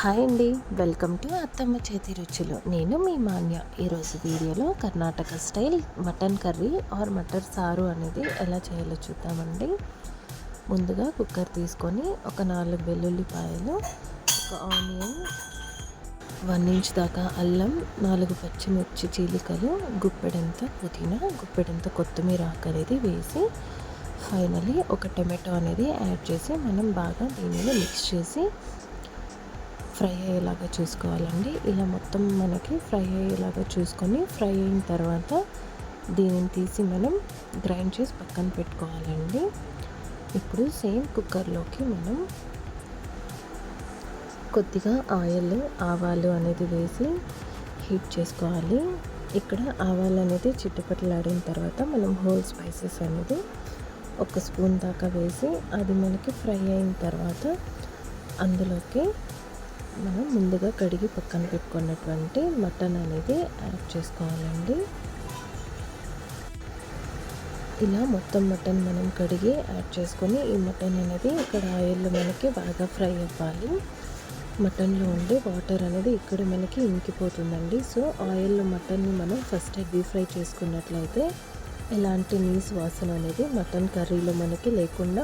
Hi అండి. Welcome to అత్తమ్మ చేతి రుచులు. నేను మీ మాన్య. ఈరోజు వీడియోలో Karnataka style mutton curry or matar సారు అనేది ఎలా చేయాలో చూద్దామండి. ముందుగా కుక్కర్ తీసుకొని ఒక నాలుగు వెల్లుల్లిపాయలు ఒక ఆనియన్ వన్ ఇంచ్ దాకా అల్లం నాలుగు పచ్చిమిర్చి చీలికలు గుప్పెడంత పుదీనా గుప్పెడంత కొత్తిమీర ఆకు అనేది వేసి ఫైనలీ ఒక టొమాటో అనేది యాడ్ చేసి మనం బాగా దీనిని మిక్స్ చేసి ఫ్రై అయ్యేలాగా చూసుకోవాలండి. ఇలా మొత్తం మనకి ఫ్రై అయ్యేలాగా చూసుకొని ఫ్రై అయిన తర్వాత దీనిని తీసి మనం గ్రైండ్ చేసి పక్కన పెట్టుకోవాలండి. ఇప్పుడు సేమ్ కుక్కర్లోకి మనం కొద్దిగా ఆయిల్ ఆవాలు అనేది వేసి హీట్ చేసుకోవాలి. ఇక్కడ ఆవాలు అనేది చిట్టుపట్లాడిన తర్వాత మనం హోల్ స్పైసెస్ అనేది ఒక స్పూన్ దాకా వేసి అది మనకి ఫ్రై అయిన తర్వాత అందులోకి మనం ముందుగా కడిగి పక్కన పెట్టుకున్నటువంటి మటన్ అనేది యాడ్ చేసుకోవాలండి. ఇలా మొత్తం మటన్ మనం కడిగి యాడ్ చేసుకొని ఈ మటన్ అనేది ఇక్కడ ఆయిల్లో మనకి బాగా ఫ్రై అవ్వాలి. మటన్లో ఉండే వాటర్ అనేది ఇక్కడ మనకి ఇంకిపోతుందండి. సో ఆయిల్లో మటన్ని మనం ఫస్ట్ డీప్ ఫ్రై చేసుకున్నట్లయితే ఎలాంటి నీస్ వాసన అనేది మటన్ కర్రీలో మనకి లేకుండా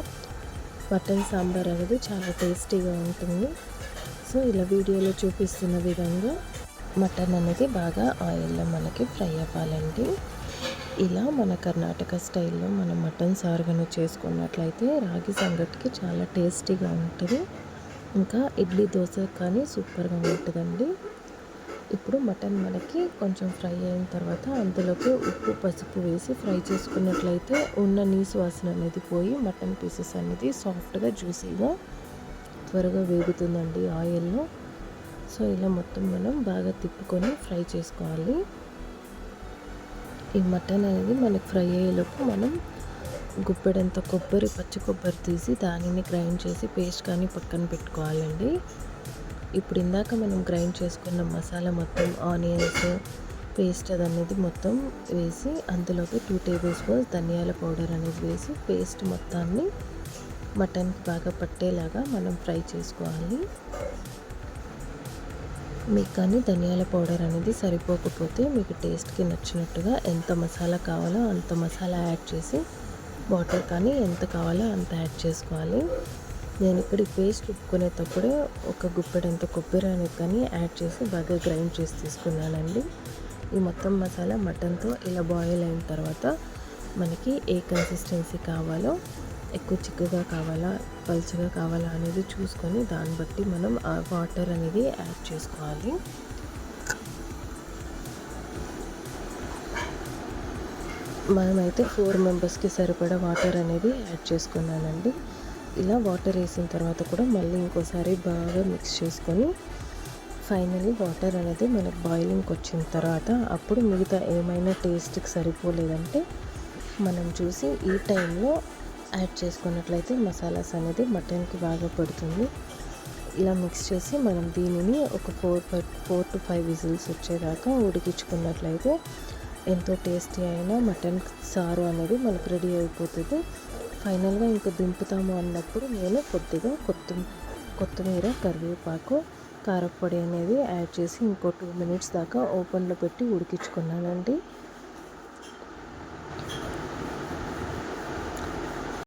మటన్ సాంబార్ అనేది చాలా టేస్టీగా ఉంటుంది. సో ఇలా వీడియోలో చూపిస్తున్న విధంగా మటన్ అనేది బాగా ఆయిల్లో మనకి ఫ్రై అవ్వాలండి. ఇలా మన కర్ణాటక స్టైల్లో మనం మటన్ సారుగను చేసుకున్నట్లయితే రాగి సంగటికి చాలా టేస్టీగా ఉంటుంది. ఇంకా ఇడ్లీ దోశ కానీ సూపర్గా ఉంటుందండి. ఇప్పుడు మటన్ మనకి కొంచెం ఫ్రై అయిన తర్వాత అందులోకి ఉప్పు పసుపు వేసి ఫ్రై చేసుకున్నట్లయితే ఉన్న నీసు వాసన అనేది పోయి మటన్ పీసెస్ అనేది సాఫ్ట్గా జ్యూసీగా త్వరగా వేగుతుందండి ఆయిల్లో. సో ఇలా మొత్తం మనం బాగా తిప్పుకొని ఫ్రై చేసుకోవాలి. ఈ మటన్ అనేది మనకి ఫ్రై అయ్యేలోపు మనం గుప్పెడంత కొబ్బరి పచ్చి కొబ్బరి తీసి దానిని గ్రైండ్ చేసి పేస్ట్ కానీ పక్కన పెట్టుకోవాలండి. ఇప్పుడు ఇందాక మనం గ్రైండ్ చేసుకున్న మసాలా మొత్తం ఆనియన్స్ పేస్ట్ అది అనేది మొత్తం వేసి అందులోకి టూ టేబుల్ స్పూన్స్ ధనియాల పౌడర్ అనేది వేసి పేస్ట్ మొత్తాన్ని మటన్కి బాగా పట్టేలాగా మనం ఫ్రై చేసుకోవాలి. మీకు కానీ ధనియాల పౌడర్ అనేది సరిపోకపోతే మీకు టేస్ట్కి నచ్చినట్టుగా ఎంత మసాలా కావాలో అంత మసాలా యాడ్ చేసి వాటర్ కానీ ఎంత కావాలో అంత యాడ్ చేసుకోవాలి. నేను ఇక్కడ పేస్ట్ ఉప్పుకునేటప్పుడే ఒక గుప్పెడంత కొబ్బరి అనేది కానీ యాడ్ చేసి బాగా గ్రైండ్ చేసి తీసుకున్నానండి. ఈ మొత్తం మసాలా మటన్తో ఇలా బాయిల్ అయిన తర్వాత మనకి ఏ కన్సిస్టెన్సీ కావాలో ఎక్కువ చిక్కుగా కావాలా పలుచగా కావాలా అనేది చూసుకొని దాన్ని బట్టి మనం ఆ వాటర్ అనేది యాడ్ చేసుకోవాలి. మనమైతే ఫోర్ మెంబర్స్కి సరిపడా వాటర్ అనేది యాడ్ చేసుకున్నానండి. ఇలా వాటర్ వేసిన తర్వాత కూడా మళ్ళీ ఇంకోసారి బాగా మిక్స్ చేసుకొని ఫైనలీ వాటర్ అనేది మనకు బాయిలింగ్కి వచ్చిన తర్వాత అప్పుడు మిగతా ఏమైనా టేస్ట్కి సరిపోలేదంటే మనం చూసి ఈ టైంలో యాడ్ చేసుకున్నట్లయితే మసాలాస్ అనేది మటన్కి బాగా పడుతుంది. ఇలా మిక్స్ చేసి మనం దీనిని ఒక four four to five whistles వచ్చేదాకా ఉడికించుకున్నట్లయితే ఎంతో టేస్టీ అయిన మటన్ సారు అనేది మనకు రెడీ అయిపోతుంది. ఫైనల్గా ఇంకా దింపుతాము అన్నప్పుడు నేను కొద్దిగా కొత్త కొత్తిమీర కరివేపాకు కారపొడి అనేది యాడ్ చేసి ఇంకో టూ మినిట్స్ దాకా ఓపెన్లో పెట్టి ఉడికించుకున్నానండి.